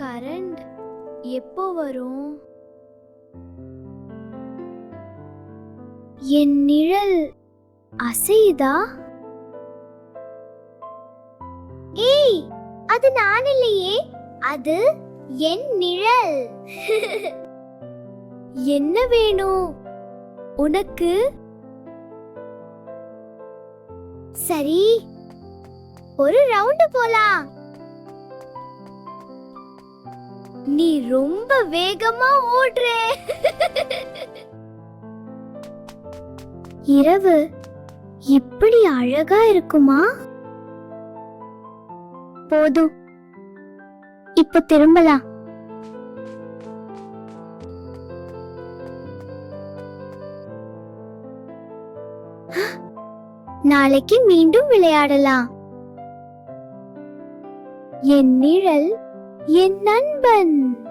Current எப்போ வரும்? என் நிழல் அசையுதா? ஏய் அது நான் இல்லையே. அது என் நிழல். என்ன வேணும்? உனக்கு? சரி ஒரு ரவுண்டு போலாம். நீ ரொம்ப வேகமா ஓடுற. இரவு இப்படி அழகா இருக்குமா? போதும். இப்போ திரும்பலாம். நாளைக்கு மீண்டும் விளையாடலாம். என் நிழல் என் நண்பன்.